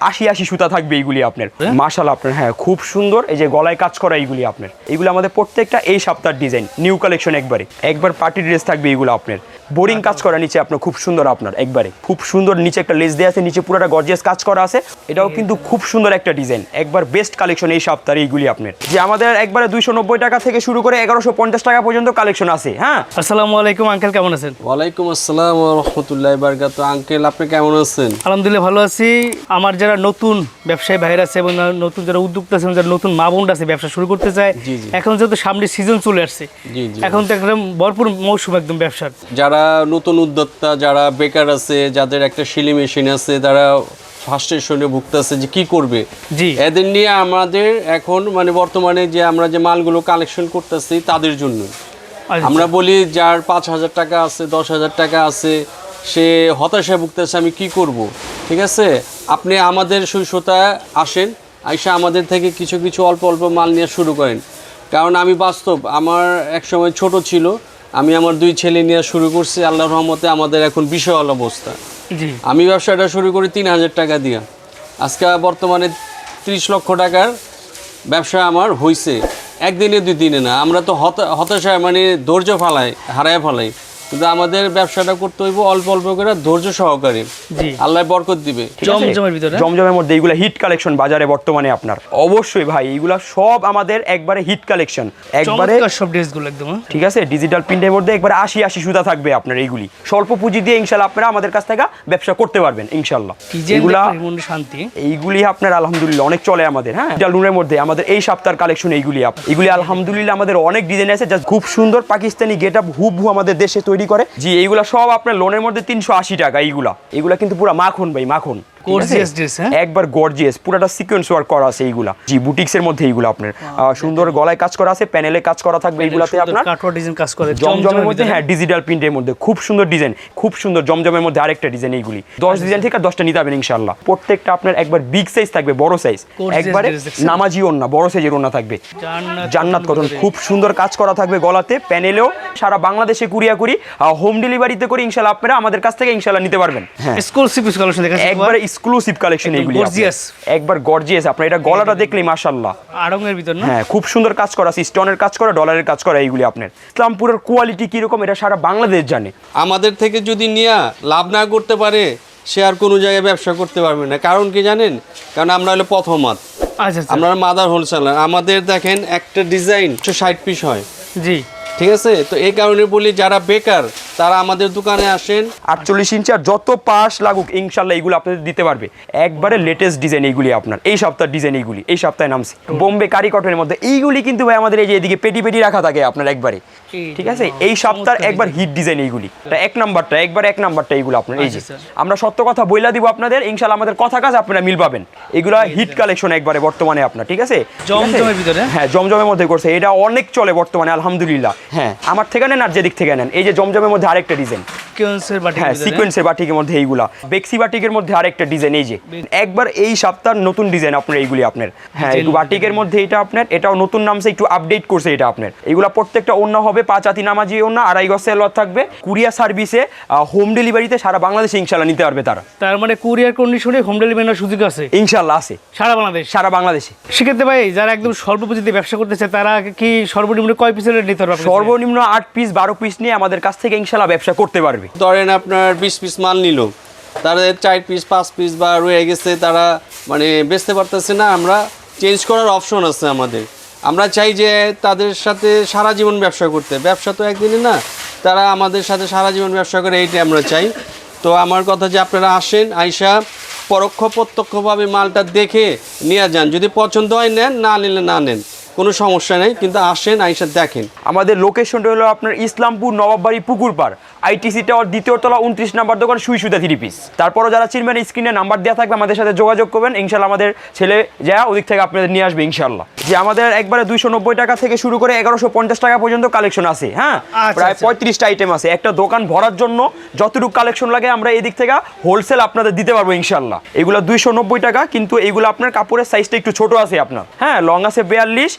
আশি আশি সুতা থাকবে এইগুলি আপনার। হ্যাঁ? আপনার হ্যাঁ খুব সুন্দর এই যে গলায় কাজ করা এইগুলি আপনার। এইগুলো আমাদের প্রত্যেকটা এই সপ্তাহের ডিজাইন নিউ কালেকশন একবারে। একবার পার্টি ড্রেস থাকবে এইগুলো আপনার। বোরিং কাজ করা নিচে আপনার খুব সুন্দর আপনার একবারে। খুব সুন্দর নিচে একটা লেস দেওয়া আছে নিচে পুরোটা গর্জিয়াস কাজ করা আছে। এটাও কিন্তু খুব সুন্দর একটা ডিজাইন। একবার বেস্ট কালেকশন এই সপ্তাহের এইগুলি আপনার। যে আমাদের একবারে দুইশো নব্বই টাকা থেকে শুরু করে এগারোশো পঞ্চাশ টাকা পর্যন্ত কালেকশন আছে হ্যাঁ? আসসালামু আলাইকুম আঙ্কেল কেমন আছেন? ওয়ালাইকুম আসসালাম রহমতুল্লাহ বারকাত আঙ্কেল আপনি কেমন আছেন? আলহামদুলিল্লাহ ভালো আছি। আমার যারা নতুন ব্যবসায়ী ভাইরা আছে এবং নতুন যারা উদ্যোক্তা আছে যারা নতুন মা বোনরা আছে ব্যবসা শুরু করতে চায়। এখন যেহেতু সামনে সিজন চলে আসছে। এখন তো একদম ভরপুর মৌসুম একদম ব্যবসার যারা নতুন উদ্যোক্তা যারা বেকার আছে যাদের একটা শিলি মেশিন আছে তারা ফার্স্টেশনে ভুগতেছে যে কি করবে জি। এদের নিয়ে আমাদের এখন মানে বর্তমানে যে আমরা যে মালগুলো কালেকশন করতেছি তাদের জন্য আচ্ছা, আমরা বলি যার পাঁচ হাজার টাকা আছে দশ হাজার টাকা আছে সে হতাশায় ভুগতেছে আমি কি করব? ঠিক আছে? আপনি আমাদের শৈশতায় আসেন আইসা আমাদের থেকে কিছু কিছু অল্প অল্প মাল নিয়ে শুরু করেন। কারণ আমি বাস্তব আমার এক সময় ছোট ছিল আমি আমার দুই ছেলে নিয়ে শুরু করছি আল্লাহ রহমতে আমাদের এখন বিশাল অবস্থা। আমি ব্যবসাটা শুরু করি তিন হাজার টাকা দিয়া। আজকে বর্তমানে ত্রিশ লক্ষ টাকার ব্যবসা আমার হইছে। একদিনে দুই দিনে না আমরা তো হতা হতাশায় মানে ধৈর্য ফালাই হারায় ফালাই। কিন্তু আমাদের ব্যবসাটা করতে হইব অল্প অল্প করে ধৈর্য সহকারে। আল্লাহ বরকত দিবে। জমজমের ভিতরে? জমজমের মধ্যে এইগুলা হিট কালেকশন বাজারে বর্তমানে আপনার। অবশ্যই ভাই এইগুলা সব আমাদের একবারে হিট কালেকশন একবারে সব ড্রেসগুলো একদম হ্যাঁ? ঠিক আছে? ডিজিটাল প্রিন্টের মধ্যে একবারে আশি আশি সুতা থাকবে আপনার এইগুলি। স্বল্প পুঁজি দিয়ে ইনশাল্লাহ আপনারা আমাদের কাছ থেকে ব্যবসা করতে পারবেন ইনশাল্লাহ এগুলা শান্তি। এইগুলি আপনার আলহামদুলিল্লাহ অনেক চলে আমাদের হ্যাঁ? ডিজিটাল রুমের মধ্যে আমাদের এই সপ্তাহের কালেকশন এইগুলি আপ- এগুলি আলহামদুলিল্লাহ আমাদের অনেক ডিজাইন আছে যা খুব সুন্দর পাকিস্তানি গেট আপ হুবহু আমাদের দেশে তৈরি করে। জি এইগুলা সব আপনার লোনের মধ্যে তিনশো আশি টাকা এইগুলা। এইগুলা কিন্তু পুরো মাখন ভাই মাখন। হ্যাঁ? একবার গর্জিয়াস পুরোটা সিকোয়েন্স ওয়ার্ক করা আছে এইগুলা। জি বুটিক্সের মধ্যে এইগুলা আপনার। সুন্দর গলায় কাজ করা আছে প্যানেলে কাজ করা থাকবে এইগুলাতে আপনার। কাটওয়ার ডিজাইন কাজ করে জমজমের মধ্যে হ্যাঁ ডিজিটাল প্রিন্টের মধ্যে। খুব সুন্দর ডিজাইন খুব সুন্দর জমজমের মধ্যে আরেকটা ডিজাইন এইগুলি। দশ ডিজাইন থেকে দশটা নিতে পারবেন ইনশাল্লাহ প্রত্যেকটা আপনার একবার বিগ সাইজ থাকবে বড় সাইজ একবারে নামাজি ওন্না বড় সাইজের ওন্না থাকবে। জান্নাত কটন খুব সুন্দর কাজ করা থাকবে গলাতে প্যানেলেও সারা বাংলাদেশে কুরিয়া করি হোম ডেলিভারিতে করে ইনশাল্লাহ আপনারা আমাদের কাছ থেকে ইনশাল্লাহ নিতে পারবেন। হ্যাঁ। এক্সক্লুসিভ কালেকশন দেখাচ্ছি একবার এক্সক্লুসিভ কালেকশন gorgeous। আপনার। একবার গর্জিয়াস আপনার এটা গলাটা দেখলেই মাশাল্লাহ আড়ঙের ভিতর না? হ্যাঁ খুব সুন্দর কাজ করা আছে স্টোনের কাজ করা ডলারের কাজ করা এইগুলি আপনার। ইসলামপুরের কোয়ালিটি কীরকম এটা সারা বাংলাদেশ জানে। আমাদের থেকে যদি নিয়ে লাভ না করতে পারে সে আর কোনো জায়গায় ব্যবসা করতে পারবে না। কারণ কি জানেন? কারণ আমরা হলো প্রথমাত আচ্ছা আচ্ছা। আমরা মাদার হোলসেলার আমাদের দেখেন একটা ডিজাইন ষাট পিস হয়। জি। ঠিক আছে? তো এই কারণে বলি যারা বেকার তারা আমাদের দোকানে আসেন। আটচল্লিশ ইঞ্চি আর যত পাশ লাগুক ইনশাল্লাহ এইগুলো আপনাদের দিতে পারবে। একবারে লেটেস্ট ডিজাইন এইগুলি আপনার। এই সপ্তাহের ডিজাইন এইগুলি এই সপ্তাহে নামছে। বোম্বে কারি কটনের মধ্যে। এইগুলি কিন্তু ভাই আমাদের এই যে এদিকে পেটি পেটি রাখা থাকে আপনার একবারে। ঠিক আছে? এই সপ্তাহের একবার হিট ডিজাইন এইগুলি। এক নাম্বারটা একবার এক নাম্বারটা এইগুলো আপনার এই যে। আচ্ছা, আচ্ছা। আমরা সত্য কথা বইলা দিব আপনাদের ইনশাল্লাহ আমাদের কথা কাজ আপনারা মিল পাবেন। এগুলো হিট কালেকশন একবারে বর্তমানে আপনার ঠিক আছে? ঠিক আছে? জমজমের ভিতরে? হ্যাঁ জমজমের মধ্যে করছে। এটা অনেক চলে বর্তমানে আলহামদুলিল্লাহ। হ্যাঁ। আমার থেকে নেন আর যেদিক থেকে নেন। এই যে জমজমের মধ্যে আরেকটা ডিজাইন। সিকোয়েন্সের বাটি হ্যাঁ সিকোয়েন্সের বাটিকের মধ্যে এইগুলা। বেক্সি বাটিকের মধ্যে আরেকটা ডিজাইন এই যে। একবার এই সপ্তাহের নতুন ডিজাইন আপনার এইগুলি আপনার। হ্যাঁ একটু বাটিকের মধ্যে এটা আপনার এটাও নতুন নামছে একটু আপডেট করছে এটা আপনার। এগুলা প্রত্যেকটা অন্য হবে পাঁচ আতি নামাজি অন্য আড়াই গজ সেলর থাকবে। কুরিয়ার সার্ভিসে হোম ডেলিভারিতে সারা বাংলাদেশে ইনশাল্লাহ নিতে পারবে তারা। তার মানে কুরিয়ার কন্ডিশনে হোম ডেলিভারির সুযোগ আছে? ইনশাল্লাহ আছে। সারা বাংলাদেশ? সারা বাংলাদেশে। সেক্ষেত্রে ভাই যারা একদম স্বল্প পুঁজিতে ব্যবসা করতে চায় তারা কি সর্বনিম্ন কয় পিসের নিতে পারবে সর্বনিম্ন আট পিস বারো পিস নিয়ে আমাদের কাছ থেকে ইনশাল্লাহ ব্যবসা করতে পারবে। ধরেন আপনার বিশ পিস মাল নিল তাদের চার পিস পাঁচ পিস বা রয়ে গেছে, তারা মানে বেচতে পারতেছে না, আমরা চেঞ্জ করার অপশন আছে আমাদের। আমরা চাই যে তাদের সাথে সারা জীবন ব্যবসা করতে। ব্যবসা তো একদিনে না, তারা আমাদের সাথে সারা জীবন ব্যবসা করে, এইটাই আমরা চাই। তো আমার কথা যে আপনারা আসেন, আইসা পরোক্ষ প্রত্যক্ষভাবে মালটা দেখে নিয়ে যান। যদি পছন্দ হয় নেন, না নিলে না নেন, কোনো সমস্যা নেই। কিন্তু আসেন, আইসা দেখেন। আমাদের লোকেশনটা হলো আপনার ইসলামপুর নবাববাড়ি পুকুরপাড়। আইটিসি টাওয়ার দ্বিতীয় তলা উনত্রিশ নাম্বার দোকান সুই সুতা থ্রি পিস তারপরও যারা চিনবেন স্ক্রিনে নাম্বার দেওয়া থাকবে আমাদের সাথে যোগাযোগ করবেন। ইনশাল্লাহ আমাদের ছেলে যা ওদিক থেকে আপনাদের নিয়ে আসবে ইনশাল্লাহ। যে আমাদের একবারে দুইশো নব্বই টাকা থেকে শুরু করে এগারোশো পঞ্চাশ টাকা পর্যন্ত কালেকশন আছে হ্যাঁ? আচ্ছা, প্রায় আচ্ছা। পঁয়ত্রিশটা আইটেম আছে। একটা দোকান ভরার জন্য যতটুকু কালেকশন লাগে আমরা এদিক থেকে হোলসেল আপনাদের দিতে পারব ইনশাল্লাহ। এগুলো দুইশো নব্বই টাকা কিন্তু এগুলো আপনার কাপড়ের সাইজটা একটু ছোট আছে আপনার হ্যাঁ? লং আছে বিয়াল্লিশ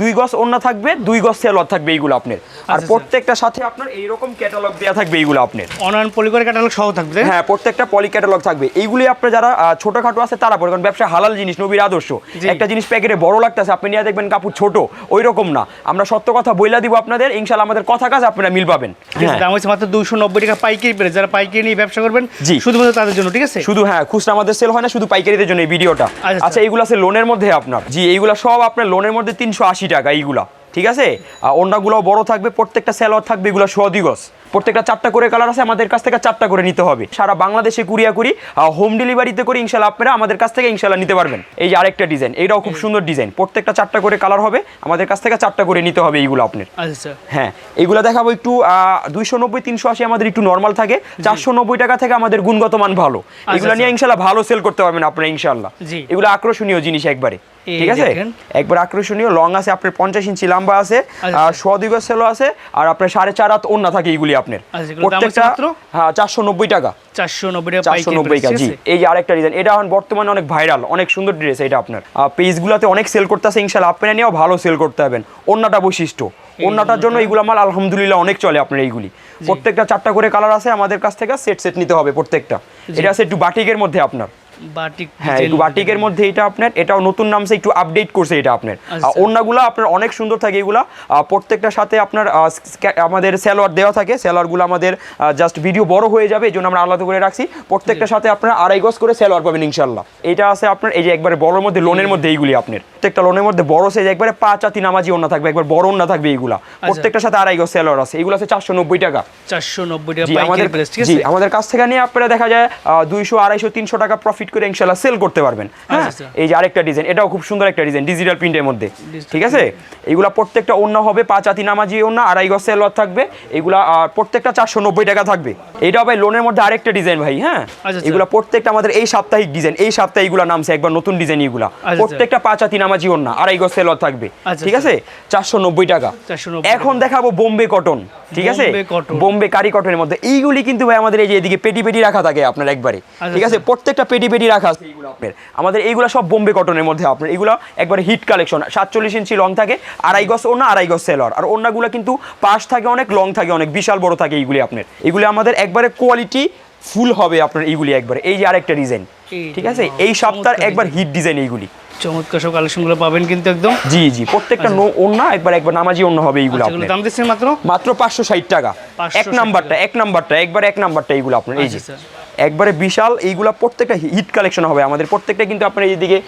দুই গজ ওন্না থাকবে দুই গজ সেলর থাকবে এইগুলো আপনার। আর আচ্ছা। প্রত্যেকটা সাথে আপনার এইরকম ক্যাটালগ দেওয়া থাকবে এইগুলো আপনার। অনলাইন পলিকরে ক্যাটালগ সহ থাকবে হ্যাঁ প্রত্যেকটা পলি ক্যাটালগ থাকবে। এইগুলি আপনার যারা ছোটখাটো আছে তারা পরে কারণ ব্যবসা হালাল জিনিস নবীর আদর্শ। একটা জিনিস প্যাকেটে বড় লাগতেছে আপনি নিয়ে দেখবেন কাপড় ছোট ওই রকম না। আমরা সত্য কথা বইলা দিব আপনাদের ইনশাল্লাহ আমাদের কথা কাজ আপনারা মিল পাবেন। হ্যাঁ। দাম হচ্ছে মাত্র দুইশো নব্বই টাকা পাইকারি পেরে যারা পাইকারি নিয়ে ব্যবসা করবেন জি। শুধুমাত্র তাদের জন্য ঠিক আছে? শুধু হ্যাঁ খুচরা আমাদের সেল হয় না শুধু পাইকারিদের জন্য এই ভিডিওটা। আচ্ছা। আচ্ছা। এইগুলো আছে লোনের মধ্যে আপনার। জি এইগুলো সব আপনার লোনের মধ্যে তিনশো আশি টাকা এইগুলা। ঠিক আছে? আর অন্যগুলো বড় থাকবে প্রত্যেকটা সেলোয়ার থাকবে এগুলো সদিগস প্রত্যেকটা চারটা করে কালার আছে আমাদের কাছ থেকে চারটা করে নিতে হবে। সারা বাংলাদেশে কুরিয়া করি হোম ডেলিভারিতে করে ইনশাল্লাহ আপনারা আমাদের কাছ থেকে ইনশাল্লাহ নিতে পারবেন। এই যে আরেকটা ডিজাইন এইটাও খুব সুন্দর ডিজাইন প্রত্যেকটা চারটা করে কালার হবে আমাদের কাছ থেকে চারটা করে নিতে হবে এইগুলো আপনার। আচ্ছা আচ্ছা। হ্যাঁ এগুলো দেখাবো একটু দুইশো নব্বই তিনশো আশি আমাদের একটু নর্মাল থাকে চারশো নব্বই টাকা থেকে আমাদের গুণগত মান ভালো। এগুলো নিয়ে ইনশাল্লাহ ভালো সেল করতে পারবেন আপনারা ইনশাল্লাহ। এগুলো আকর্ষণীয় জিনিস একবারে। ঠিক আছে? একবার আকর্ষণীয় লং আছে আপনার পঞ্চাশ ইঞ্চি লম্বা আছে আচ্ছা। আর সদিগ সেলো আছে আর আপনার সাড়ে চার হাত ওন্না থাকে এইগুলি আপনার। আচ্ছা, প্রত্যেকটা হ্যাঁ চারশো নব্বই টাকা। চারশো নব্বই চারশো নব্বই price, জি। এই যে আরেকটা ডিজাইন এটা এখন বর্তমানে অনেক ভাইরাল অনেক সুন্দর ড্রেস এটা আপনার। পেজগুলোতে অনেক সেল করতেছে ইনশাল্লাহ আপনারা নিয়েও ভালো সেল করতে হবেন অন্যটা বৈশিষ্ট্য। অন্যটার জন্য এইগুলো মাল আলহামদুলিল্লাহ অনেক চলে আপনার এইগুলি। প্রত্যেকটা চারটা করে কালার আছে আমাদের কাছ থেকে সেট সেট নিতে হবে প্রত্যেকটা। এটা আছে একটু বাটিকের মধ্যে আপনার। হ্যাঁ বাটিকের মধ্যে এটা আপনার এটাও নতুন নামছে একটু আপডেট করছে এটা আপনার। আচ্ছা। অন্যগুলো আপনার অনেক সুন্দর থাকে এগুলা। আহ, প্রত্যেকটার সাথে আপনার আমাদের স্যালোয়ার দেওয়া থাকে। স্যালোয়ারগুলো আমাদের জাস্ট ভিডিও বড় হয়ে যাবে এই জন্য আমরা আলাদা করে রাখছি। প্রত্যেকটার সাথে আপনার আড়াই গজ করে স্যালোয়ার পাবেন ইনশাল্লাহ এটা আছে আপনার এই যে একবারে বড়োর মধ্যে লোনের মধ্যে এইগুলি আপনার। প্রত্যেকটা লোনের মধ্যে বড় সাইজ একবারে পাঁচ আতি নামাজি অন্য থাকবে একবার বড় অন্য থাকবে এইগুলা। প্রত্যেকটার সাথে আড়াই গজ স্যালোয়ার আছে। এগুলো আছে চারশো নব্বই টাকা। চারশো নব্বই টাকা আমাদের আমাদের কাছ থেকে নিয়ে আপনারা দেখা যায় দুইশো আড়াইশো তিনশো টাকা প্রফিট করে ইনশাল্লাহ সেল করতে পারবেন। হ্যাঁ? আচ্ছা। এই যে আরেকটা ডিজাইন এটাও খুব সুন্দর একটা ডিজাইন ডিজিটাল প্রিন্টের মধ্যে। ঠিক আছে? এইগুলা প্রত্যেকটা অন্য হবে পাঁচ আতি নামাজি অন্য আড়াই গজ সেল থাকবে। এগুলা প্রত্যেকটা চারশো নব্বই টাকা থাকবে। এটাও ভাই লোনের মধ্যে আরেকটা ডিজাইন ভাই হ্যাঁ? আচ্ছা। এগুলা প্রত্যেকটা আমাদের এই সাপ্তাহিক ডিজাইন এই সপ্তাহে এগুলা নামছে একবার নতুন ডিজাইন এগুলা। আচ্ছা। প্রত্যেকটা পাঁচ আতি নামাজি অন্য আড়াই গজ সেলর থাকবে আচ্ছা, ঠিক আছে? চারশো নব্বই টাকা। এখন দেখাবো বোম্বে কটন ঠিক আছে? বোম্বে কারি কটনের মধ্যে। এইগুলি কিন্তু ভাই আমাদের এই যে এদিকে পেটি পেটি রাখা থাকে আপনার একবারে আচ্ছা, ঠিক আছে? প্রত্যেকটা পেটি পেটি রাখা আছে এইগুলো আপনার। আমাদের এইগুলো সব বোম্বে কটনের মধ্যে আপনার। এগুলো একবারে হিট কালেকশন সাতচল্লিশ ইঞ্চি লং থাকে আড়াই গজ ওনা আড়াই গজ সেলর আর ওনাগুলো কিন্তু পাশ থাকে অনেক লং থাকে অনেক বিশাল বড় থাকে এইগুলি আপনার। এগুলি আমাদের একবারে কোয়ালিটি ফুল হবে আপনার এইগুলি একবারে। এই যে আরেকটা ডিজাইন ঠিক আছে? এই সপ্তাহের একবার হিট ডিজাইন এইগুলি। চমৎকার সব কালেকশনগুলো পাবেন কিন্তু একদম। জি জি প্রত্যেকটা নো ওনা একবার একবার নামাজি অন্য হবে এইগুলো আপনি দাম দিচ্ছেন মাত্র? টাকা। এক নাম্বারটা এক নাম্বারটা একবার এক নাম্বারটা এইগুলো আপনার এই যে। আচ্ছা, একবারে বিশাল এইগুলা প্রত্যেকটা হিট কালেকশন হবে। আমাদের প্রত্যেকটা কিন্তু আপনার এইদিকে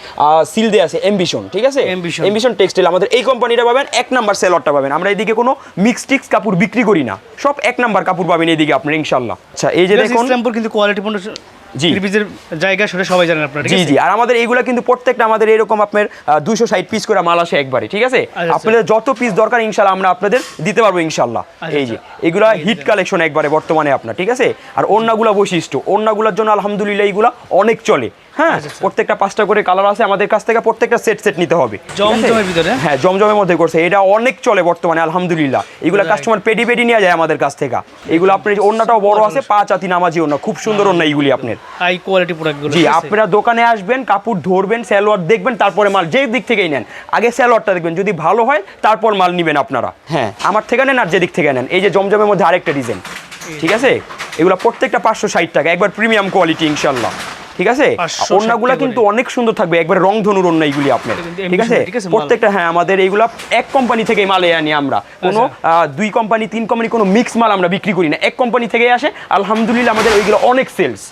সিল দিয়ে আছে এমবিশন ঠিক আছে? এম্বিশন টেক্সটাইল আমাদের এই কোম্পানিটা পাবেন এক নাম্বার সেলরটা পাবেন। আমরা এইদিকে কোনো মিক্স টিক্স কাপড় বিক্রি করি না। সব এক নাম্বার কাপড় পাবেন এইদিকে আপনার ইনশাল্লাহ আচ্ছা এই যে দেখুন কিন্তু কোয়ালিটি জি। ত্রিপিজের জায়গা সেটা সবাই জানেন আপনারা জি জি। আর আমাদের এইগুলা কিন্তু প্রত্যেকটা আমাদের এরকম আপনার দুশো ষাট পিস করে মাল আসে একবারে ঠিক আছে? আচ্ছা। আপনাদের যত পিস দরকার ইনশাল্লাহ আমরা আপনাদের দিতে পারব ইনশাল্লাহ। আচ্ছা, এই যে এগুলা হিট কালেকশন একবারে বর্তমানে আপনার ঠিক আছে? আর অন্যগুলা বৈশিষ্ট্য অন্যগুলোর জন্য আলহামদুলিল্লাহ এইগুলা অনেক চলে হ্যাঁ? আচ্ছা, প্রত্যেকটা পাঁচটা করে কালার আছে আমাদের কাছ থেকে প্রত্যেকটা সেট সেট নিতে হবে জমজমের ভিতরে? হ্যাঁ জমজমের মধ্যে করছে। এটা অনেক চলে বর্তমানে আলহামদুলিল্লাহ। এগুলা. কাস্টমার পেডি পেডি নিয়ে যায় আমাদের কাছ থেকে। এগুলো আপনার অন্যটাও বড় আছে পাঁচ আতি নামাজি অন্য খুব সুন্দর অন্য এইগুলি আপনার। হাই কোয়ালিটি প্রোডাক্টগুলো জি আপনারা দোকানে আসবেন কাপড় ধরবেন স্যালোয়ার দেখবেন তারপরে মাল যে দিক থেকেই নেন। আগে স্যালোয়ারটা দেখবেন যদি ভালো হয় তারপর মাল নেবেন আপনারা। হ্যাঁ। আমার থেকে নেন আর যে দিক থেকে নেন। এই যে জমজমের মধ্যে আরেকটা ডিজাইন ঠিক আছে? এগুলো প্রত্যেকটা পাঁচশো ষাট টাকা একবার প্রিমিয়াম কোয়ালিটি ইনশাল্লাহ ঠিক আছে? 560 অন্যগুলো। কিন্তু অনেক সুন্দর থাকবে। একবার রং ধনুর অন্য এইগুলি আপনার। ঠিক আছে। প্রত্যেকটা হ্যাঁ আমাদের এইগুলা এক কোম্পানি থেকে মালে আনি আমরা। কোনো আচ্ছা। দুই কোম্পানি তিন কোম্পানি কোনো মিক্স মাল আমরা বিক্রি করি না। এক কোম্পানি থেকে আসে। আলহামদুলিল্লাহ আমাদের ওইগুলো অনেক সেলস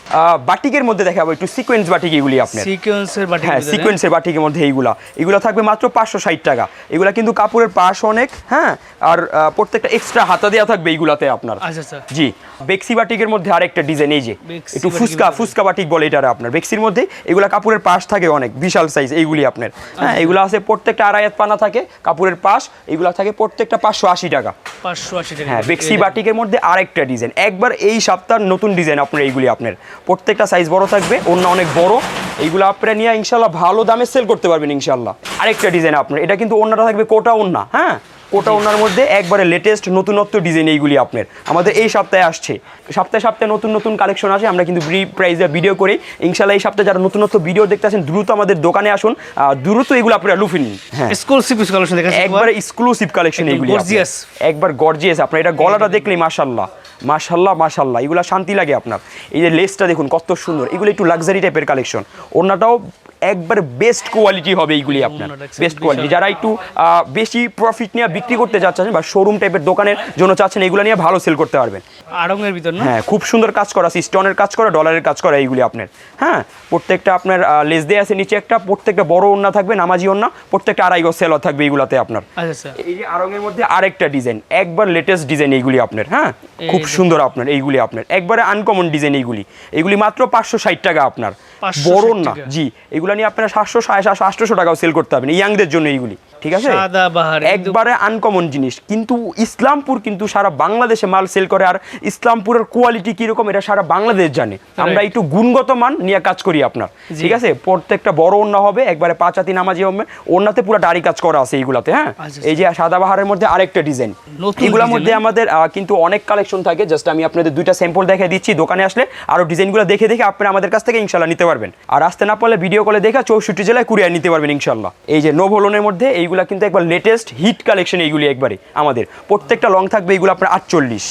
বাটিকের মধ্যে দেখাবো একটু সিকোয়েন্স বাটিক এগুলি আপনার। সিকোয়েন্সের বাটি হ্যাঁ সিকোয়েন্সের বাটিকের মধ্যে এইগুলা। এগুলো থাকবে মাত্র পাঁচশো ষাট টাকা। এগুলা কিন্তু কাপড়ের পাশ অনেক হ্যাঁ? আর প্রত্যেকটা এক্সট্রা হাতা দেওয়া থাকবে এইগুলাতে আপনার। আচ্ছা আচ্ছা। জি। বেক্সি বাটিকের মধ্যে আরেকটা ডিজাইন এই যে একটু ফুসকা ফুসকা বাটিক বলে এটা আপনার। বেক্সির মধ্যে এগুলা কাপড়ের পাশ থাকে অনেক বিশাল সাইজ এইগুলি আপনার। হ্যাঁ এগুলো আছে প্রত্যেকটা আড়াইয়াত পানা থাকে কাপড়ের পাশ এগুলা থাকে প্রত্যেকটা পাঁচশো আশি টাকা। পাঁচশো আশি টাকা। হ্যাঁ বেক্সি বাটিকের মধ্যে আরেকটা ডিজাইন। একবার এই সপ্তাহের নতুন ডিজাইন আপনার এইগুলি আপনার। প্রত্যেকটা সাইজ বড় থাকবে অন্য অনেক বড়। এইগুলো আপনারা নিয়ে ইনশাল্লাহ ভালো দামে সেল করতে পারবেন ইনশাল্লাহ আরেকটা ডিজাইন আপনার এটা কিন্তু অন্যটা থাকবে কোটা অন্য হ্যাঁ? কোটা ওনার মধ্যে একবারে লেটেস্ট নতুনত্ব ডিজাইন এইগুলি আপনার। আমাদের এই সপ্তাহে আসছে। সপ্তাহে সপ্তাহে নতুন নতুন কালেকশন আসে আমরা কিন্তু ব্রি প্রাইজে ভিডিও করি। ইনশাল্লাহ এই সপ্তাহে যারা নতুনত্ব ভিডিও দেখতে আসেন দ্রুত আমাদের দোকানে আসুন। দ্রুত এগুলো আপনারা লুফে নিন। হ্যাঁ। এক্সক্লুসিভ কালেকশন দেখাচ্ছি একবারে? এক্সক্লুসিভ কালেকশন এইগুলি gorgeous। একবার গর্জিয়াস আপনার। এটা গলাটা দেখলেই মাশাল্লাহ মাশাল্লাহ মাশাল্লাহ এগুলা শান্তি লাগে আপনার। এই যে লেসটা দেখুন কত সুন্দর। এগুলো একটু লাক্সারি টাইপের কালেকশন ওনাটাও একবার বেস্ট কোয়ালিটি হবে এইগুলি আপনার। বেস্ট কোয়ালিটি যারা একটু বেশি প্রফিট নিয়ে বিক্রি করতে চাচ্ছেন বা শোরুম টাইপের দোকানের জন্য চাচ্ছেন এগুলো নিয়ে ভালো সেল করতে পারবেন। আড়ঙের ভিতর হ্যাঁ খুব সুন্দর কাজ করা আছে স্টোনের কাজ করা ডলারের কাজ করা এইগুলি আপনার। হ্যাঁ প্রত্যেকটা আপনার লেস দিয়ে আছে নিচে একটা প্রত্যেকটা বড় ওন্না থাকবে নামাজি ওন্না প্রত্যেকটা আড়াই গজ সেলর থাকবে এইগুলাতে আপনার। আচ্ছা এই যে আরঙের মধ্যে আরেকটা ডিজাইন একবার লেটেস্ট ডিজাইন এইগুলি আপনার হ্যাঁ? খুব সুন্দর আপনার এইগুলি আপনার। একবারে আনকমন ডিজাইন এইগুলি। এইগুলি মাত্র পাঁচশো ষাট টাকা আপনার। বড় না। জি এগুলো নিয়ে আপনারা সাতশো সাড়ে সাতশো আটশোশো টাকাও সেল করতে পারবেন ইয়াংদের জন্য এইগুলি। ঠিক আছে? একবারে আনকমন জিনিস। কিন্তু ইসলামপুর কিন্তু সারা বাংলাদেশে মাল সেল করে আর ইসলামপুরের কোয়ালিটি কীরকম এটা সারা বাংলাদেশ জানে। আমরা একটু গুণগত মান নিয়ে কাজ করি আপনার। ঠিক আছে? প্রত্যেকটা বড় ওন্না হবে একবারে পাঁচ হাতি নামাজি হবে ওন্নাতে পুরো দাড়ি কাজ করা আছে এইগুলাতে হ্যাঁ? আচ্ছা, এই যে সাদাবাহারের মধ্যে আরেকটা ডিজাইন এগুলোর মধ্যে আমাদের কিন্তু অনেক কালেকশন থাকে। জাস্ট আমি আপনাদের দুইটা স্যাম্পল দেখে দিচ্ছি দোকানে আসলে আরও ডিজাইনগুলো দেখে দেখে আপনারা আমাদের কাছ থেকে ইনশাল্লাহ নিতে পারবেন। আর আসতে না পারলে ভিডিও কলে দেখে চৌষট্টি জেলায় কুরিয়ার নিতে পারবেন ইনশাল্লাহ এই যে নোভোলনের মধ্যে এইগুলা কিন্তু একবার লেটেস্ট হিট কালেকশন এইগুলি একবারে আমাদের। প্রত্যেকটা লং থাকবে এগুলো আপনার আটচল্লিশ।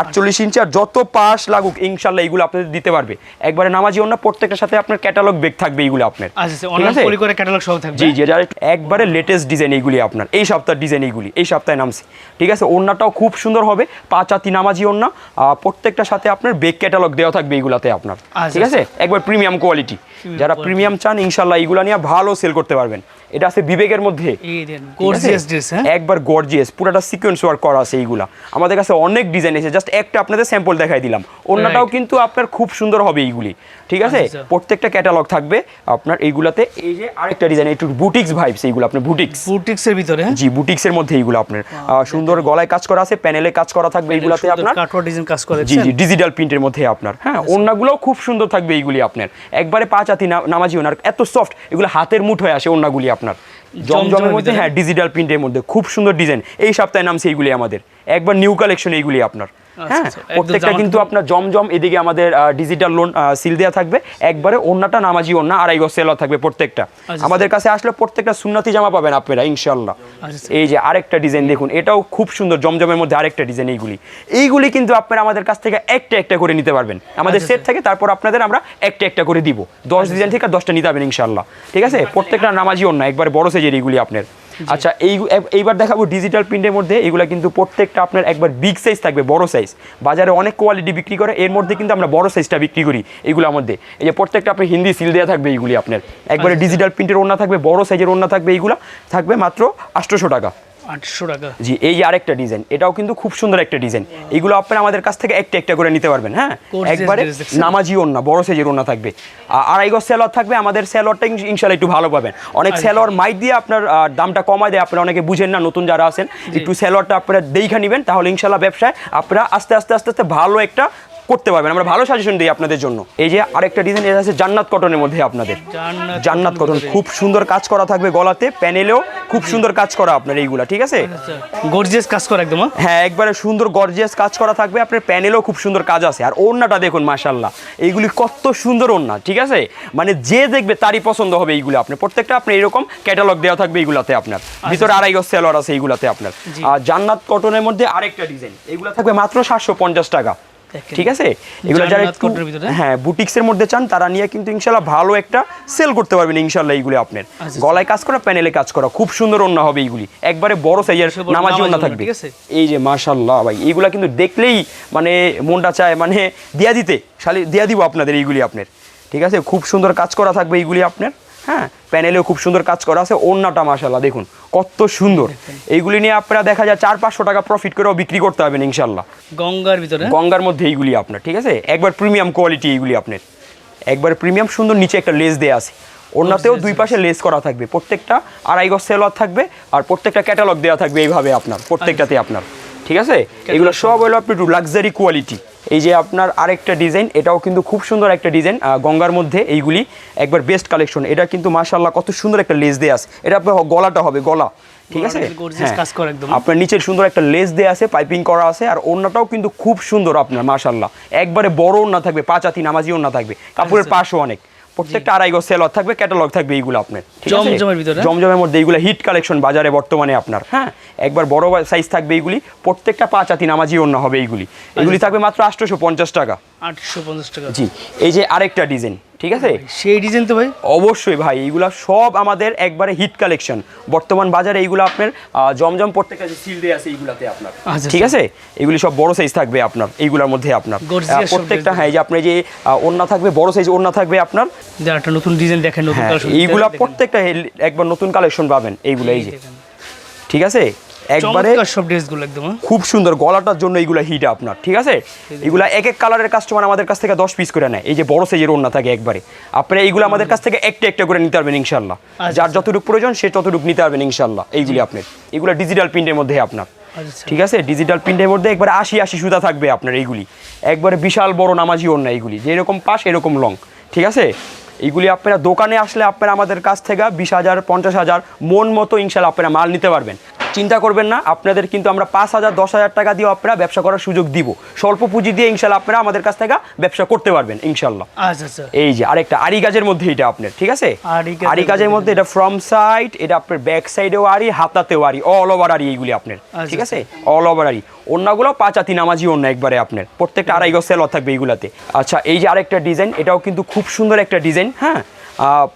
আটচল্লিশ ইঞ্চি আর যত পাশ লাগুক ইনশাল্লাহ এইগুলো আপনাদের দিতে পারবে। একবারে নামাজি অন্য প্রত্যেকটার সাথে আপনার ক্যাটালগ বেগ থাকবে এইগুলো আপনার। আচ্ছা আচ্ছা ক্যাটালগ থাকবে। জি জি একবারে লেটেস্ট ডিজাইন এইগুলি আপনার। এই সপ্তাহের ডিজাইন এইগুলি এই সপ্তাহে নামছে। ঠিক আছে? ওড়নাটাও খুব সুন্দর হবে পাঁচ হাতি নামাজি ওড়না প্রত্যেকটার সাথে আপনার বেগ ক্যাটালগ দেওয়া থাকবে এইগুলাতে আপনার। আচ্ছা, ঠিক আছে? একবার প্রিমিয়াম কোয়ালিটি যারা প্রিমিয়াম চান ইনশাল্লাহ এইগুলা নিয়ে ভালো সেল করতে পারবেন। এটা আছে বিবেকের মধ্যে। হ্যাঁ? একবার গর্জিয়াস পুরোটা সিকোয়েন্স ওয়ার্ক করা আছে এইগুলা আমাদের কাছে অনেক ডিজাইন এসে জাস্ট একটা আপনাদের স্যাম্পল দেখাই দিলাম। অন্যটাও কিন্তু আপনার খুব সুন্দর হবে এইগুলি ঠিক আছে? আচ্ছা। প্রত্যেকটা ক্যাটালগ থাকবে। আপনার এইগুলাতে এই যে আরেকটা ডিজাইন একটু বুটিক্স ভাইবস এইগুলো আপনার বুটিক্স বুটিক্সের ভিতরে হ্যাঁ? জি বুটিক্সের মধ্যে এইগুলো আপনার। সুন্দর গলায় কাজ করা আছে প্যানেলে কাজ করা থাকবে এইগুলাতে আপনার। কাটওয়ার ডিজাইন কাজ করে জি জি ডিজিটাল প্রিন্টের মধ্যে আপনার হ্যাঁ? ওন্নাগুলোও খুব সুন্দর থাকবে এইগুলি আপনার। একবারে পাঁচ হাতি নামাজি ওনার এত সফট এগুলো হাতের মুঠ হয়ে আসে ওন্নাগুলি আপনার। জমজমের মধ্যে হ্যাঁ ডিজিটাল প্রিন্টের মধ্যে খুব সুন্দর ডিজাইন এই সপ্তাহে নামছে এইগুলি আমাদের। একবার নিউ কালেকশন এইগুলি আপনার। হ্যাঁ আচ্ছা, প্রত্যেকটা কিন্তু আপনার জমজম এদিকে আমাদের ডিজিটাল লোন সিল দেওয়া থাকবে। একবারে ওন্নাটা নামাজি ওন্না আড়াই গজ সেলার থাকবে প্রত্যেকটা। আচ্ছা। আমাদের কাছে আসলে প্রত্যেকটা সুন্নাতি জামা পাবেন আপনারা ইনশাল্লাহ আচ্ছা। এই যে আরেকটা ডিজাইন দেখুন এটাও খুব সুন্দর জমজমের মধ্যে আরেকটা ডিজাইন এইগুলি। এইগুলি কিন্তু আপনারা আমাদের কাছ থেকে একটা একটা করে নিতে পারবেন। আমাদের আচ্ছা, সেট থাকে তারপর আপনাদের আমরা একটা একটা করে দিব। দশ ডিজাইন থেকে দশটা নিতে পারবেন ইনশাল্লাহ ঠিক আছে? প্রত্যেকটা নামাজি অন্য একবার বড় সাইজের এইগুলি আপনার। আচ্ছা এই এইবার দেখাবো ডিজিটাল প্রিন্টের মধ্যে। এগুলো কিন্তু প্রত্যেকটা আপনার একবার বিগ সাইজ থাকবে বড় সাইজ বাজারে অনেক কোয়ালিটি বিক্রি করে এর মধ্যে কিন্তু আমরা বড় সাইজটা বিক্রি করি এগুলোর মধ্যে। এই যে প্রত্যেকটা আপনার হিন্দি সিল দেওয়া থাকবে এইগুলি আপনার। একবারে ডিজিটাল প্রিন্টের ওনা থাকবে বড় সাইজের ওনা থাকবে এইগুলো। থাকবে মাত্র আটশোশো টাকা। আটশো টাকা। জি এই যে আরেকটা ডিজাইন এটাও কিন্তু খুব সুন্দর একটা ডিজাইন। এগুলো আপনারা আমাদের কাছ থেকে একটা একটা করে নিতে পারবেন হ্যাঁ? একবারে নামাজি ওন্না বড় সাইজের ওন্না থাকবে। আড়াই গজ সেলর থাকবে আমাদের সেলরটা ইনশাল্লাহ একটু ভালো পাবেন। অনেক আচ্ছা। সেলর মাইট দিয়ে আপনার দামটা কমায় দেয় আপনারা অনেকে বুঝেন না নতুন যারা আছেন একটু সেলরটা আপনারা দেখা নেবেন তাহলে ইনশাল্লাহ ব্যবসায় আপনারা আস্তে আস্তে আস্তে আস্তে ভালো একটা করতে পারবেন। আমরা ভালো সাজেশন দিই আপনাদের জন্য। এই যে আরেকটা ডিজাইন এটা আছে জান্নাত কটনের মধ্যে আপনাদের। জান্নাত কটন খুব সুন্দর কাজ করা থাকবে গলাতে প্যানেলেও খুব সুন্দর কাজ করা আপনার এইগুলা ঠিক আছে? গর্জিয়াস কাজ করে একদম হ্যাঁ? হ্যাঁ একবারে সুন্দর গর্জিয়াস কাজ করা থাকবে। আপনার প্যানেলেও খুব সুন্দর কাজ আছে। আর ওড়নাটা দেখুন মাশাল্লাহ এইগুলি কত সুন্দর ওড়না ঠিক আছে? মানে যে দেখবে তারই পছন্দ হবে এইগুলো আপনার। প্রত্যেকটা আপনার এরকম ক্যাটালগ দেওয়া থাকবে এইগুলাতে আপনার। ভিতরে আড়াই গজ সেলর আছে এইগুলাতে আপনার। আর জান্নাত কটনের মধ্যে আরেকটা ডিজাইন এইগুলো থাকবে মাত্র সাতশো পঞ্চাশ টাকা। ঠিক আছে? এগুলো যারা একটু হ্যাঁ বুটিক্সের মধ্যে চান তারা নিয়ে কিন্তু ইনশাল্লাহ ভালো একটা সেল করতে পারবেন ইনশাল্লাহ এইগুলি আপনার। আচ্ছা। গলায় কাজ করা প্যানেলে কাজ করা খুব সুন্দর ওড়না হবে এইগুলি। একবারে বড় সাইজের নামাজি ওড়না, থাকবে। এই যে মাশাল্লাহ ভাই এইগুলা কিন্তু দেখলেই মানে মনটা চায় মানে দিয়া দিতে খালি দিয়া দিব আপনাদের এইগুলি আপনার। ঠিক আছে? খুব সুন্দর কাজ করা থাকবে এইগুলি আপনার। হ্যাঁ প্যানেলেও খুব সুন্দর কাজ করা আছে ওড়নাটা মাশাল্লাহ দেখুন কত সুন্দর। এইগুলি নিয়ে আপনারা দেখা যায় চার পাঁচশো টাকা প্রফিট করেও বিক্রি করতে পারবেন ইনশাল্লাহ গঙ্গার ভিতরে? গঙ্গার মধ্যে এইগুলি আপনার ঠিক আছে? একবার প্রিমিয়াম কোয়ালিটি এইগুলি আপনার। একবার প্রিমিয়াম সুন্দর নিচে একটা লেস দেয়া আছে। ওনাতেও দুই পাশে লেস করা থাকবে প্রত্যেকটা আড়াই গজ সেলর থাকবে আর প্রত্যেকটা ক্যাটালগ দেওয়া থাকবে এইভাবে আপনার প্রত্যেকটাতে আপনার ঠিক আছে? এগুলো সব হলো আপনি একটু লাক্সারি কোয়ালিটি এই যে আপনার আরেকটা ডিজাইন এটাও কিন্তু খুব সুন্দর একটা ডিজাইন গঙ্গার মধ্যে এইগুলি একবার বেস্ট কালেকশন এটা কিন্তু মাশাল্লাহ কত সুন্দর একটা লেস দিয়ে আছে। এটা আপনার গলাটা হবে গলা। ঠিক আছে? হ্যাঁ। আপনার নিচের সুন্দর একটা লেস দেওয়া আছে পাইপিং করা আছে আর ওড়নাটাও কিন্তু খুব সুন্দর আপনার মাশাল্লাহ একবারে বড় ওড়না থাকবে পাঁচাতি নামাজি ওড়না থাকবে। কাপড়ের আচ্ছা। পাশও অনেক। প্রত্যেকটা আড়াই গজ সেলর থাকবে ক্যাটালগ থাকবে এইগুলো আপনার। জমজমের ভিতরে? জমজমের মধ্যে এইগুলো হিট কালেকশন বাজারে বর্তমানে আপনার হ্যাঁ? একবার বড় সাইজ থাকবে এইগুলি প্রত্যেকটা পাঁচ হাতি নামাজি অন্য হবে এইগুলি। এগুলি থাকবে মাত্র আটশোশো পঞ্চাশ টাকা। আটশো পঞ্চাশ টাকা। জি এই যে আরেকটা ডিজাইন ঠিক আছে? সেই ডিজাইন তো ভাই। অবশ্যই ভাই এইগুলা সব আমাদের একবারে হিট কালেকশন বর্তমান বাজারে এইগুলো আপনার জমজম প্রত্যেকটা যে সিল দেয়া আছে এইগুলাতে আপনার। আচ্ছা, ঠিক আছে? এগুলি সব বড় সাইজ থাকবে আপনার এইগুলোর মধ্যে আপনার। প্রত্যেকটা হ্যাঁ যে আপনি যে ওড়না থাকবে বড় সাইজ ওড়না থাকবে আপনার। একটা নতুন ডিজাইন দেখেন নতুন হ্যাঁ এইগুলা প্রত্যেকটা একবার নতুন কালেকশন পাবেন এইগুলো এই যে। ঠিক আছে? একবারে সব ড্রেসগুলো একদম হ্যাঁ? খুব সুন্দর গলাটার জন্য এইগুলা হিট আপনার ঠিক আছে? এগুলা এক এক কালারের কাস্টমার আমাদের কাছ থেকে দশ পিস করে নেয়। এই যে বড় সাইজের ওড়না থাকে একবারে। আপনারা এইগুলো আমাদের কাছ থেকে একটা একটা করে নিতে পারবেন ইনশাল্লাহ যার যতটুকু প্রয়োজন সে ততটুকু নিতে পারবেন ইনশাল্লাহ এইগুলি আপনার। এগুলো ডিজিটাল প্রিন্টের মধ্যে আপনার। আচ্ছা। ঠিক আছে? ডিজিটাল প্রিন্টের মধ্যে একবারে আশি আশি সুতা থাকবে আপনার এইগুলি। একবারে বিশাল বড় নামাজি ওড়না এইগুলি। যেরকম পাশ এরকম লং ঠিক আছে? এইগুলি আপনারা দোকানে আসলে আপনারা আমাদের কাছ থেকে বিশ হাজার পঞ্চাশ হাজার মন মতো ইনশাল্লাহ আপনারা মাল নিতে পারবেন। চিন্তা করবেন না আপনাদের কিন্তু আমরা পাঁচ হাজার দশ হাজার টাকা দিয়ে আপনারা ব্যবসা করার সুযোগ দিব। স্বল্প পুঁজি দিয়ে ইনশাল্লাহ আপনারা আমাদের কাছ থেকে ব্যবসা করতে পারবেন ইনশাল্লাহ। আচ্ছা আচ্ছা। এই যে আরেকটা আরি গাজের মধ্যে এটা আপনার ঠিক আছে? আরি কাজের মধ্যে এটা ফ্রম সাইড এটা আপনার ব্যাক সাইডেও আরি হাতাতেও আরি অল ওভার আরি এইগুলি আপনার আচ্ছা, ঠিক আছে? অল ওভার আরি অন্যগুলো পাঁচ হাতি নামাজি অন্য একবারে আপনার প্রত্যেকটা আড়াই গজ সেলর থাকবে এইগুলাতে। আচ্ছা এই যে আরেকটা ডিজাইন এটাও কিন্তু খুব সুন্দর একটা ডিজাইন হ্যাঁ?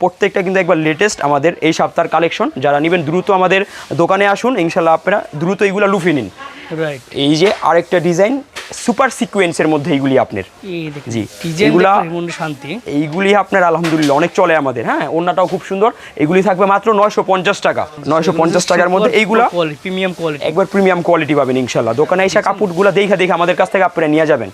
প্রত্যেকটা কিন্তু একবার লেটেস্ট আমাদের এই সপ্তাহের কালেকশন যারা নেবেন দ্রুত আমাদের দোকানে আসুন ইনশাল্লাহ আপনারা দ্রুত এইগুলো লুফে নিন। এই যে আরেকটা ডিজাইন সুপার সিকোয়েন্সের মধ্যে এইগুলি আপনার। জি। মনে শান্তি। এইগুলি আপনার আলহামদুলিল্লাহ অনেক চলে আমাদের হ্যাঁ অন্যটাও খুব সুন্দর। এগুলি থাকবে মাত্র নয়শো পঞ্চাশ টাকা। নয়শো পঞ্চাশ টাকার মধ্যে এইগুলা প্রিমিয়াম কোয়ালিটি একবার প্রিমিয়াম কোয়ালিটি পাবেন ইনশাল্লাহ। দোকানে এসে কাপড়গুলো দেখে দেখে আমাদের কাছ থেকে আপনারা নিয়ে যাবেন।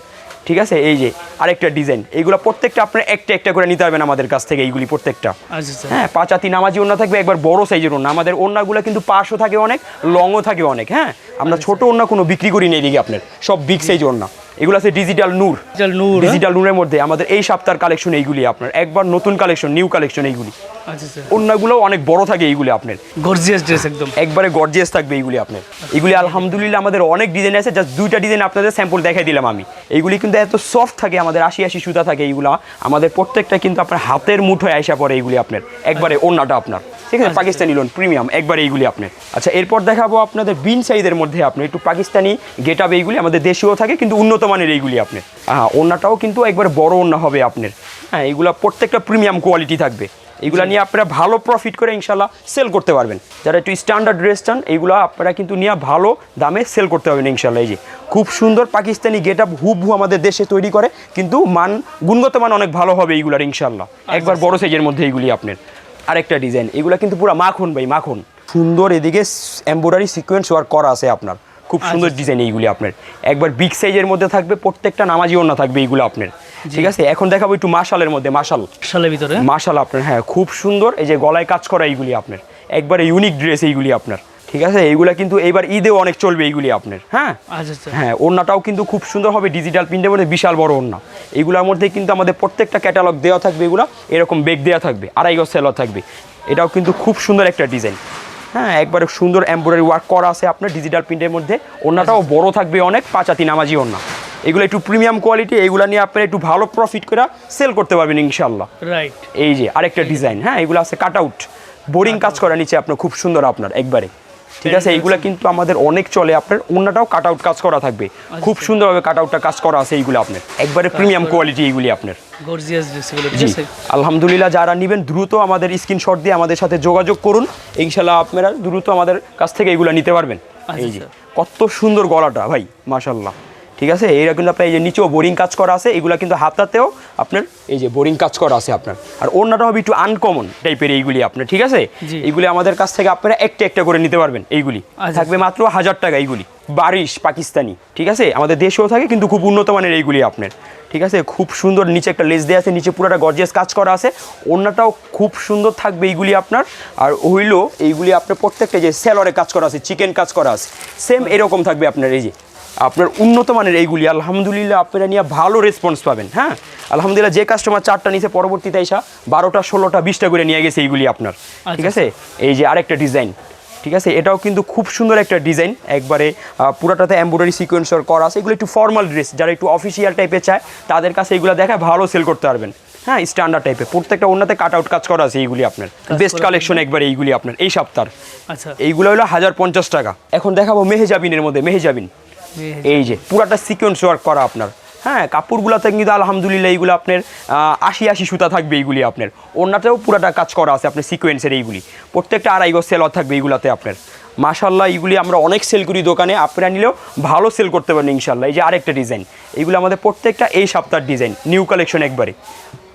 ঠিক আছে? এই যে আরেকটা ডিজাইন। এইগুলো প্রত্যেকটা আপনার একটা একটা করে নিতে পারবেন আমাদের কাছ থেকে এইগুলি প্রত্যেকটা। আচ্ছা আচ্ছা। হ্যাঁ পাঁচাতি নামাজি ওনা থাকবে একবার বড় সাইজের ওনা আমাদের ওনাগুলো কিন্তু পাশও থাকে অনেক লংও থাকে অনেক হ্যাঁ? আমরা ছোট ওনা কোনো বিক্রি করি না এদিকে আপনার সব বিগ সাইজ ওন্না এগুলো আছে ডিজিটাল নূর। ডিজিটাল নূর হ্যাঁ? ডিজিটাল নূরের মধ্যে আমাদের এই সপ্তাহের কালেকশন এইগুলি আপনার। একবার নতুন কালেকশন নিউ কালেকশন এইগুলি। আচ্ছা আচ্ছা। অন্যগুলো অনেক বড় থাকে এইগুলি আপনার। গর্জিয়াস ড্রেস একদম। একবারে গর্জিয়াস থাকবে এইগুলি আপনার। এগুলি আলহামদুলিল্লাহ আমাদের অনেক ডিজাইন আছে জাস্ট দুইটা ডিজাইন আপনাদের স্যাম্পল দেখাই দিলাম আমি। এইগুলি কিন্তু এত সফট থাকে আমাদের আশি আশি সুতা থাকে এইগুলা। আমাদের প্রত্যেকটা কিন্তু আপনার হাতের মুঠোয় আইসা পড়ে এইগুলি আপনার। একবারে ওন্নাটা আপনার। ঠিক আছে? পাকিস্তানি লোন প্রিমিয়াম একবার এইগুলি আপনার। আচ্ছা এরপর দেখাবো আপনাদের বিন সাইজের মধ্যে আপনি একটু পাকিস্তানি গেট আপ এইগুলি আমাদের দেশীয় থাকে কিন্তু উন্নত মানের এইগুলি আপনার। হ্যাঁ ওন্নাটাও কিন্তু একবার বড় ওন্না হবে আপনার। হ্যাঁ এইগুলা প্রত্যেকটা প্রিমিয়াম কোয়ালিটি থাকবে। এগুলা নিয়ে আপনারা ভালো প্রফিট করে ইনশাল্লাহ সেল করতে পারবেন। যারা একটু স্ট্যান্ডার্ড ড্রেস চান এইগুলো আপনারা কিন্তু নিয়ে ভালো দামে সেল করতে পারবেন ইনশাল্লাহ এই যে খুব সুন্দর পাকিস্তানি গেট আপ হুবহু আমাদের দেশে তৈরি করে কিন্তু মান গুণগত মান অনেক ভালো হবে এইগুলার ইনশাল্লাহ একবার বড় সাইজের মধ্যে এইগুলি আপনার। আরেকটা ডিজাইন এগুলা কিন্তু পুরো মাখন ভাই মাখন। সুন্দর এদিকে এমব্রয়ডারি সিকোয়েন্স ওয়ার্ক করা আছে আপনার। খুব সুন্দর ডিজাইন এইগুলি আপনার। একবার বিগ সাইজের মধ্যে থাকবে প্রত্যেকটা নামাজি ওন্না থাকবে এইগুলো আপনার। ঠিক আছে? এখন দেখাবো একটু মাশালের মধ্যে মাশাল। সালের ভিতরে? মাশাল আপনার হ্যাঁ খুব সুন্দর। এই যে গলায় কাজ করা এইগুলি আপনার। একবারে ইউনিক ড্রেস এইগুলি আপনার। ঠিক আছে? এইগুলা কিন্তু এইবার ঈদেও অনেক চলবে এইগুলি আপনার হ্যাঁ? আচ্ছা আচ্ছা। হ্যাঁ ওড়নাটাও কিন্তু খুব সুন্দর হবে ডিজিটাল প্রিন্টের মধ্যে বিশাল বড় ওড়না। এগুলোর মধ্যে কিন্তু আমাদের প্রত্যেকটা ক্যাটালগ দেওয়া থাকবে এগুলো। এরকম বেগ দেওয়া থাকবে আড়াই গজ সেলর থাকবে। এটাও কিন্তু খুব সুন্দর একটা ডিজাইন হ্যাঁ একবারে সুন্দর এম্ব্রয়ডারি ওয়ার্ক করা আছে আপনার ডিজিটাল প্রিন্টের মধ্যে। ওনাটাও বড় থাকবে অনেক পাঁচাতি নামাজি ওনা এগুলো একটু প্রিমিয়াম কোয়ালিটি এইগুলো নিয়ে আপনারা একটু ভালো প্রফিট করে সেল করতে পারবেন ইনশাল্লাহ রাইট এই যে আরেকটা ডিজাইন হ্যাঁ এগুলো আছে কাট আউট বোরিং কাজ করা নিচে আপনার খুব সুন্দর আপনার একবারে। ঠিক আছে এইগুলা কিন্তু আমাদের অনেক চলে আপনার অন্যটাও কাট আউট কাজ করা থাকবে। খুব সুন্দরভাবে কাট আউটটা কাজ করা আছে এইগুলো আপনার। একবারে প্রিমিয়াম কোয়ালিটি এইগুলি আপনার। আলহামদুলিল্লাহ যারা নেবেন দ্রুত আমাদের স্ক্রিনশট দিয়ে আমাদের সাথে যোগাযোগ করুন। ইনশাল্লাহ আপনারা দ্রুত আমাদের কাছ থেকে এইগুলো নিতে পারবেন। এই যে আচ্ছা। কত সুন্দর গলাটা ভাই মাশাল্লাহ ঠিক আছে? এরা কিন্তু আপনার এই যে নিচেও বোরিং কাজ করা আছে এগুলো কিন্তু হাতাতেও আপনার এই যে বোরিং কাজ করা আছে আপনার। আর অন্যটা হবে একটু আনকমন টাইপের এইগুলি আপনার ঠিক আছে? এইগুলি আমাদের কাছ থেকে আপনারা একটা একটা করে নিতে পারবেন এইগুলি। আচ্ছা। থাকবে মাত্র হাজার টাকা এইগুলি। বারিশ পাকিস্তানি ঠিক আছে? আমাদের দেশেও থাকে কিন্তু খুব উন্নত মানের এইগুলি আপনার ঠিক আছে? খুব সুন্দর নিচে একটা লেস দেওয়া আছে নিচে পুরোটা গর্জিয়াস কাজ করা আছে। অন্যটাও খুব সুন্দর থাকবে এইগুলি আপনার। আর হইল এইগুলি আপনার প্রত্যেকটা যে সেলরে কাজ করা আছে চিকেন কাজ করা আছে সেম এরকম থাকবে আপনার এই যে আপনার উন্নত মানের এইগুলি আলহামদুলিল্লাহ আপনারা নিয়ে ভালো রেসপন্স পাবেন হ্যাঁ? আলহামদুলিল্লাহ যে কাস্টমার চারটা নিচে পরবর্তীতে এসা বারোটা ষোলোটা বিশটা করে নিয়ে গেছে এইগুলি আপনার ঠিক আছে? এই যে আরেকটা ডিজাইন ঠিক আছে? এটাও কিন্তু খুব সুন্দর একটা ডিজাইন একবারে পুরাটাতে এমব্রয়ডারি সিকোয়েন্সার করা আছে এগুলো একটু ফর্মাল ড্রেস যারা একটু অফিসিয়াল টাইপের চায় তাদের কাছে এগুলো দেখা ভালো সেল করতে পারবেন হ্যাঁ? স্ট্যান্ডার্ড টাইপের প্রত্যেকটা অন্যতে কাট আউট কাজ করা আছে এইগুলি আপনার বেস্ট কালেকশন একবার এইগুলি আপনার এই সপ্তাহ আচ্ছা। এইগুলো হলো হাজার পঞ্চাশ টাকা। এখন দেখাবো মেহেজাবিনের মধ্যে মেহেজাবিন। এই যে, পুরাটা সিকোয়েন্স ওয়ার্ক করা আপনার। হ্যাঁ কাপড়গুলোতে কিন্তু আলহামদুলিল্লাহ এইগুলো আপনার আশি আশি সুতা থাকবে এইগুলি আপনার। অন্যতেও পুরাটা কাজ করা আছে আপনার সিকোয়েন্সের এইগুলি। প্রত্যেকটা আড়াই গজ সেল থাকবে এইগুলাতে আপনার। মাশাল্লাহ এইগুলি আমরা অনেক সেল করি দোকানে। আপনারা নিলেও ভালো সেল করতে পারেন ইনশাল্লাহ এই যে আরেকটা ডিজাইন এইগুলো আমাদের প্রত্যেকটা এই সপ্তাহের ডিজাইন নিউ কালেকশন একবারে।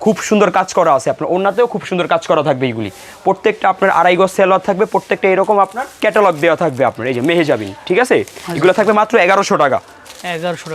খুব সুন্দর কাজ করা আছে। আপনার ওনাতেও খুব সুন্দর কাজ করা থাকবে এইগুলি। প্রত্যেকটা আপনার আড়াই গজ সেলার থাকবে প্রত্যেকটা এরকম আপনার ক্যাটালগ দেওয়া থাকবে আপনার। এই যে মেহেজাবিন ঠিক আছে? এগুলো থাকবে মাত্র এগারোশো টাকা। এগারোশো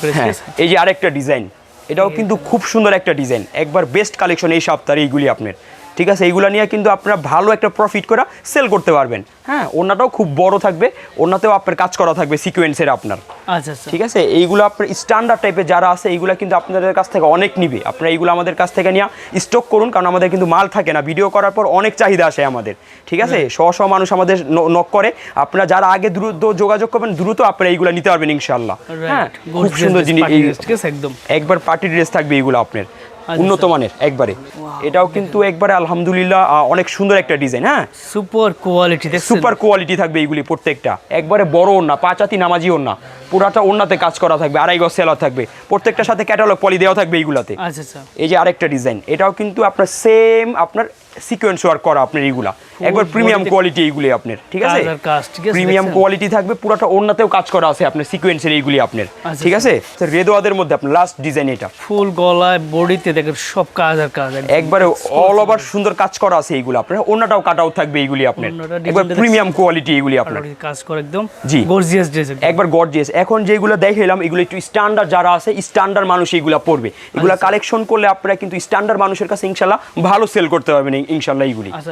প্রাইস হ্যাঁ এই যে আরেকটা ডিজাইন এটাও কিন্তু খুব সুন্দর একটা ডিজাইন একবার বেস্ট কালেকশন এই সপ্তাহে এইগুলি আপনার। ঠিক আছে? এইগুলো নিয়ে কিন্তু আপনারা ভালো একটা প্রফিট করে সেল করতে পারবেন। হ্যাঁ? ওনাটাও খুব বড় থাকবে। ওনাতেও আপনার কাজ করা থাকবে সিকোয়েন্সের আপনার। আচ্ছা আচ্ছা। ঠিক আছে? এইগুলো আপনার স্ট্যান্ডার্ড টাইপের যারা আছে এইগুলো কিন্তু আপনাদের কাছ থেকে অনেক নিবে। আপনারা এইগুলো আমাদের কাছ থেকে নিয়ে স্টক করুন কারণ আমাদের কিন্তু মাল থাকে না। ভিডিও করার পর অনেক চাহিদা আসে আমাদের। ঠিক আছে? শ শ মানুষ আমাদের নক করে। আপনারা যারা আগে দ্রুত যোগাযোগ করবেন দ্রুত আপনারা এইগুলো নিতে পারবেন ইনশাল্লাহ হ্যাঁ? খুব সুন্দর জিনিস একদম। একবার পার্টি ড্রেস থাকবে এইগুলো আপনার। উন্নত মানের একবারে। এটাও কিন্তু একবারে আলহামদুলিল্লাহ অনেক সুন্দর একটা ডিজাইন হ্যাঁ? সুপার কোয়ালিটি সুপার কোয়ালিটি থাকবে এইগুলি প্রত্যেকটা। একবারে বড় ওন্না পাঁচাতি নামাজি ওড়না। পুরাটা ওড়নাতে কাজ করা থাকবে আড়াই গজ সেলার থাকবে। প্রত্যেকটার সাথে ক্যাটালগ পলি দেওয়া থাকবে এইগুলাতে। আচ্ছা আচ্ছা। এই যে আরেকটা ডিজাইন এটাও কিন্তু আপনার সেম আপনার সিকোয়েন্স ওয়ার্ক করা আপনার এইগুলা। একবার প্রিমিয়াম কোয়ালিটি এইগুলি আপনার ঠিক আছে? প্রিমিয়াম কোয়ালিটি থাকবে পুরাটা কাজ করা আছে আপনার সিকোয়েন্সের এইগুলি আপনার আচ্ছা, ঠিক আছে? রেদোয়াদের মধ্যে আপনার লাস্ট ডিজাইন এটা। ফুল গলায় বডিতে দেখেন সব কাজ আর কাজ একবারে অল ওভার সুন্দর কাজ করা আছে এইগুলো আপনার থাকবে এইগুলি আপনার। একবার প্রিমিয়াম কোয়ালিটি এইগুলি আপনার। কাজ করে একদম জি। গর্জিয়াস ড্রেস একবার গর্জিয়াস এখন যেগুলো দেখাইলাম এগুলো একটু স্ট্যান্ডার্ড যারা আছে স্ট্যান্ডার্ড মানুষ এইগুলো পড়বে এগুলো আচ্ছা। কালেকশন করলে আপনারা কিন্তু স্ট্যান্ডার্ড মানুষের কাছে ইনশাল্লাহ ভালো সেল করতে পারবেন ইনশাল্লাহ এইগুলি। আচ্ছা।